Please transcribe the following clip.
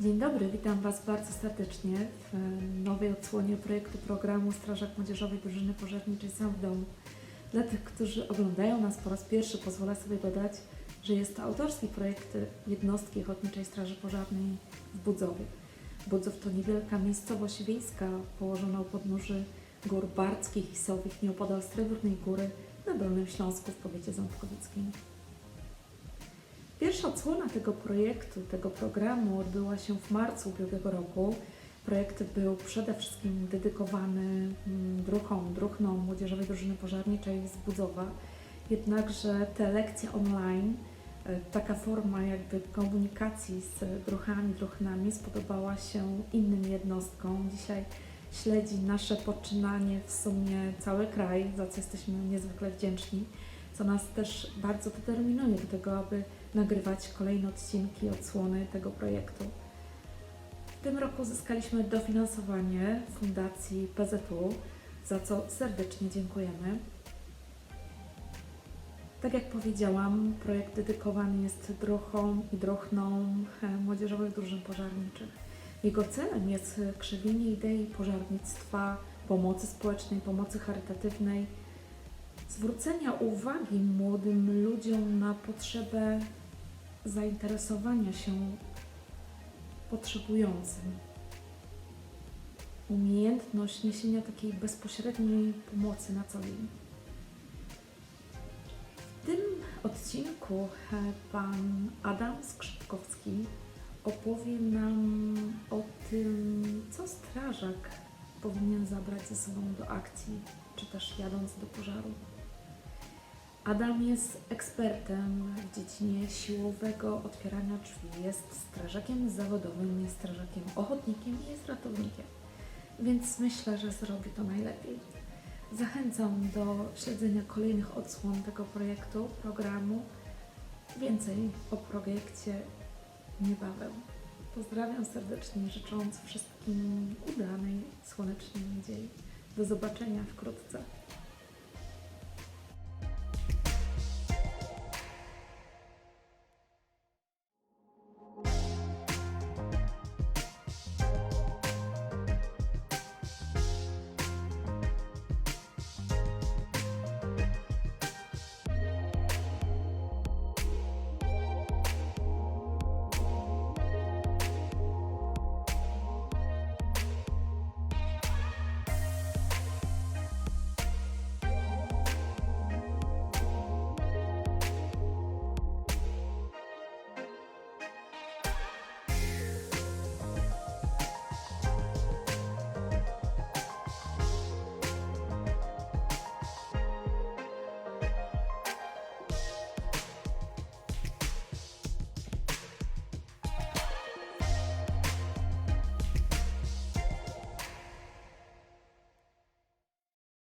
Dzień dobry, witam Was bardzo serdecznie w e, nowej odsłonie projektu programu Strażak Młodzieżowej Drużyny Pożarniczej Sam w Domu. Dla tych, którzy oglądają nas po raz pierwszy, pozwolę sobie dodać, że jest to autorski projekt jednostki Ochotniczej Straży Pożarnej w Budzowie. Budzów to niewielka miejscowość wiejska położona u podnóży gór barckich i sowich nieopodal Srebrnej Góry na Dolnym Śląsku w powiecie ząbkowickim. Pierwsza odsłona tego projektu, tego programu odbyła się w marcu ubiegłego roku. Projekt był przede wszystkim dedykowany mm, druhom, druhnom Młodzieżowej Drużyny Pożarniczej z Budzowa. Jednakże te lekcje online, e, taka forma jakby komunikacji z druhami, druhnami spodobała się innym jednostkom. Dzisiaj śledzi nasze poczynanie w sumie cały kraj, za co jesteśmy niezwykle wdzięczni, co nas też bardzo determinuje do tego, aby nagrywać kolejne odcinki, odsłony tego projektu. W tym roku uzyskaliśmy dofinansowanie Fundacji PZU, za co serdecznie dziękujemy. Tak jak powiedziałam, projekt dedykowany jest druhom i druhnom e, młodzieżowych drużyn pożarniczych. Jego celem jest krzewienie idei pożarnictwa, pomocy społecznej, pomocy charytatywnej, zwrócenia uwagi młodym ludziom na potrzebę zainteresowania się potrzebującym. Umiejętność niesienia takiej bezpośredniej pomocy na co dzień. W tym odcinku pan Adam Skrzypkowski opowie nam o tym, co strażak powinien zabrać ze sobą do akcji, czy też jadąc do pożaru. Adam jest ekspertem w dziedzinie siłowego otwierania drzwi. Jest strażakiem zawodowym, jest strażakiem ochotnikiem i jest ratownikiem. Więc myślę, że zrobi to najlepiej. Zachęcam do śledzenia kolejnych odsłon tego projektu, programu. Więcej o projekcie niebawem. Pozdrawiam serdecznie, życząc wszystkim udanej, słonecznej niedzieli. Do zobaczenia wkrótce.